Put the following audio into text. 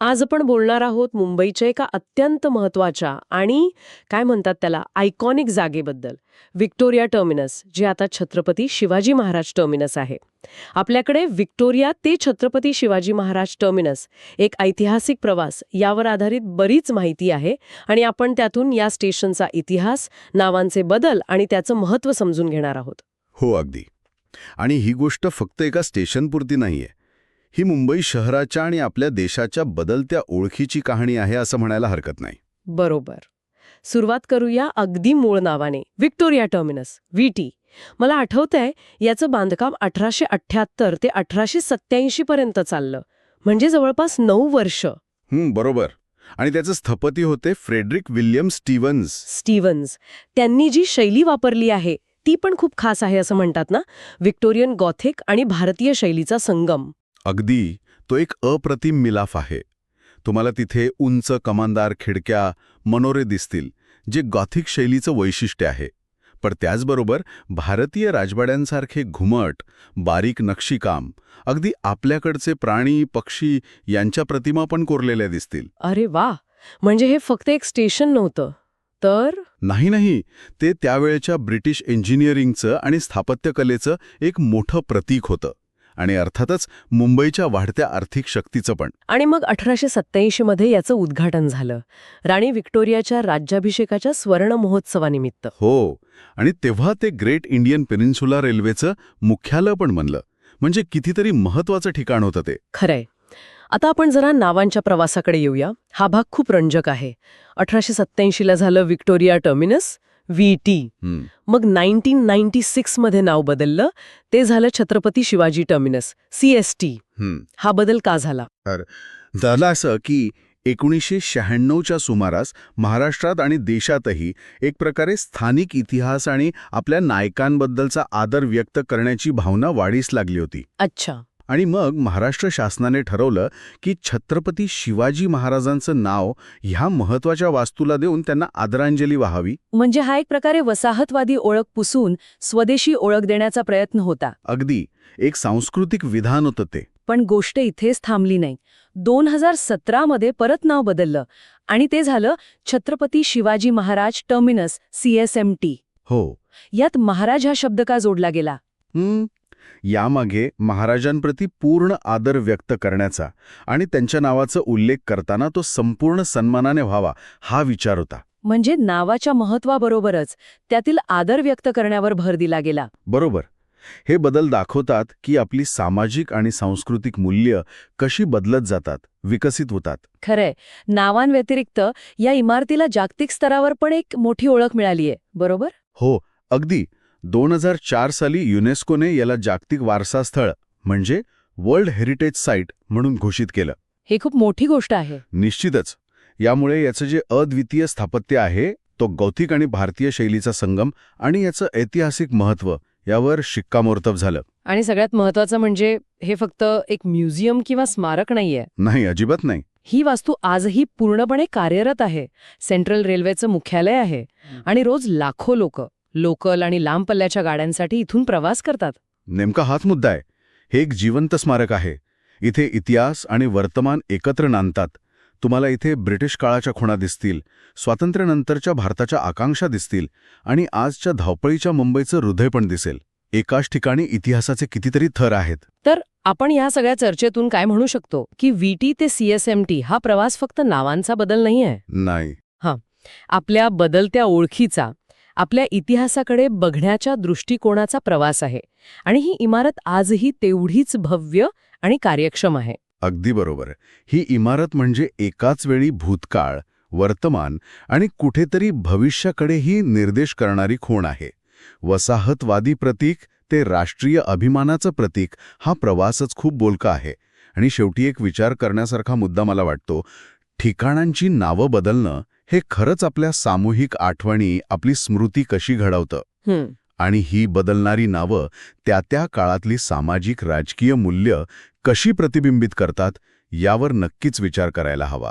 आज आपण बोलणार आहोत मुंबईच्या एका अत्यंत महत्त्वाच्या आणि काय म्हणतात त्याला आयकॉनिक जागेबद्दल. विक्टोरिया टर्मिनस जे आता छत्रपती शिवाजी महाराज टर्मिनस आहे. आपल्याकडे विक्टोरिया ते छत्रपती शिवाजी महाराज टर्मिनस एक ऐतिहासिक प्रवास यावर आधारित बरीच माहिती आहे आणि आपण त्यातून या स्टेशनचा इतिहास नावांचे बदल आणि त्याचं महत्त्व समजून घेणार आहोत. हो अगदी. आणि ही गोष्ट फक्त एका स्टेशनपुरती नाहीये. ही मुंबई शहराच्या आणि आपल्या देशाच्या बदलत्या ओळखीची कहाणी आहे असं म्हणायला हरकत नाही. बरोबर. सुरुवात करूया अगदी मूळ नावाने. विक्टोरिया टर्मिनस व्हीटी मला आठवतंय याचं बांधकाम अठराशे अठ्ठ्याहत्तर ते अठराशे सत्याऐंशी पर्यंत चाललं. म्हणजे जवळपास नऊ वर्ष. बरोबर. आणि त्याचे स्थपती होते फ्रेडरिक विल्यम स्टीव्हन्स. स्टीव्हन्स. त्यांनी जी शैली वापरली आहे ती पण खूप खास आहे असं म्हणतात ना? विक्टोरियन गॉथिक आणि भारतीय शैलीचा संगम. अगदी तो एक अप्रतिम मिलाफ आहे. तुम्हाला तिथे उंच कमानदार खिडक्या मनोरे दिसतील जे गॉथिक शैलीचं वैशिष्ट्य आहे. पण त्याचबरोबर भारतीय राजवाड्यांसारखे घुमट बारीक नक्षीकाम अगदी आपल्याकडचे प्राणी पक्षी यांच्या प्रतिमा पण कोरलेल्या दिसतील. अरे वा! म्हणजे हे फक्त एक स्टेशन नव्हतं. तर? नाही नाही. ते त्यावेळच्या ब्रिटिश इंजिनिअरिंगचं आणि स्थापत्यकलेचं एक मोठं प्रतीक होतं. आणि अर्थातच मुंबईच्या वाढत्या आर्थिक शक्तीचं पण. आणि मग अठराशे सत्याऐंशी मध्ये याचं उद्घाटन झालं. राणी विक्टोरियाच्या राज्याभिषेकाच्या स्वर्ण महोत्सवानिमित्त. हो आणि तेव्हा ते ग्रेट इंडियन पेनिन्सुला रेल्वेचं मुख्यालय पण बनलं. म्हणजे कितीतरी महत्वाचं ठिकाण होतं ते. खरंय. आता आपण जरा नावांच्या प्रवासाकडे येऊया. हा भाग खूप रंजक आहे. अठराशे सत्याऐंशीला झालं विक्टोरिया टर्मिनस. V T. मग नाईन्टीन नाईन्टी सिक्समध्ये नाव बदललं ते झालं Chhatrapati Shivaji terminus C S T. हं. हा बदल का झाला? झालं असं की एकोणीसशे शहाण्णवच्या सुमारास महाराष्ट्रात आणि देशातही एक प्रकारे स्थानिक इतिहास आणि आपल्या नायकांबद्दलचा आदर व्यक्त करण्याची भावना वाढीस लागली होती. अच्छा. आणि मग महाराष्ट्र शासनाने ठरवलं की छत्रपती शिवाजी महाराजांचं नाव ह्या महत्त्वाच्या वास्तूला देऊन त्यांना आदरांजली वाहावी. म्हणजे हा एक प्रकारे वसाहतवादी ओळख पुसून स्वदेशी ओळख देण्याचा प्रयत्न होता. अगदी एक सांस्कृतिक विधान होतं ते. पण गोष्ट इथेच थांबली नाही. दोन हजार सतरामध्ये परत नाव बदललं आणि ते झालं छत्रपती शिवाजी महाराज टर्मिनस सीएसएमटी हो. यात महाराज हा शब्द का जोडला गेला? हं, यामागे महाराजांप्रती पूर्ण आदर व्यक्त करण्याचा आणि त्यांच्या नावाचा उल्लेख करताना तो संपूर्ण सन्मानाने व्हावा हा विचार होता. म्हणजे नावाच्या महत्वाबरोबरच त्यातील आदर व्यक्त करण्यावर भर दिला गेला. बरोबर. हे बदल दाखवतात की आपली सामाजिक आणि सांस्कृतिक मूल्य कशी बदलत जातात विकसित होतात. खरंय. नावांव्यतिरिक्त या इमारतीला जागतिक स्तरावर पण एक मोठी ओळख मिळालीये. बरोबर? हो अगदी. दोन हजार चार साली युनेस्कोने याला जागतिक वारसा स्थळ म्हणजे वर्ल्ड हेरिटेज साईट म्हणून घोषित केलं. हे खूप मोठी गोष्ट आहे. निश्चितच. यामुळे याचं जे अद्वितीय स्थापत्य आहे तो गौथिक आणि भारतीय शैलीचा संगम आणि याचं ऐतिहासिक महत्त्व यावर शिक्कामोर्तब झालं. आणि सगळ्यात महत्वाचं म्हणजे हे फक्त एक म्युझियम किंवा स्मारक नाहीये. नाही अजिबात नाही. ही वास्तू आजही पूर्णपणे कार्यरत आहे. सेंट्रल रेल्वेचं मुख्यालय आहे. आणि रोज लाखो लोक लोकल आणि लांब पल्ल्याच्या गाड्यांसाठी इथून प्रवास करतात. नेमका हाच मुद्दा आहे. हे एक जिवंत स्मारक आहे. इथे इतिहास आणि वर्तमान एकत्र नांदतात. तुम्हाला इथे ब्रिटिश काळाच्या खुणा दिसतील स्वातंत्र्यानंतरच्या भारताच्या आकांक्षा दिसतील आणि आजच्या धावपळीच्या मुंबईचं हृदय पण दिसेल. एकाच ठिकाणी इतिहासाचे कितीतरी थर आहेत. तर आपण या सगळ्या चर्चेतून काय म्हणू शकतो? की व्हीटी ते सीएसएमटी हा प्रवास फक्त नावांचा बदल नाहीये? नाही. आपल्या बदलत्या ओळखीचा आपल्या इतिहासाकडे बघण्याच्या दृष्टिकोनाचा प्रवास आहे. आणि ही इमारत आजही तेवढीच भव्य आणि कार्यक्षम आहे. अगदी बरोबर. ही इमारत म्हणजे एकाच वेळी भूतकाळ वर्तमान आणि कुठेतरी भविष्याकडेही निर्देश करणारी खूण आहे. वसाहतवादी प्रतीक ते राष्ट्रीय अभिमानाचं प्रतीक हा प्रवासच खूप बोलका आहे. आणि शेवटी एक विचार करण्यासारखा मुद्दा मला वाटतो ठिकाणांची नावं बदलणं हे खरंच आपल्या सामूहिक आठवणी आपली स्मृती कशी घडवतं? आणि ही बदलणारी नावं त्या त्या काळातली सामाजिक राजकीय मूल्य कशी प्रतिबिंबित करतात यावर नक्कीच विचार करायला हवा.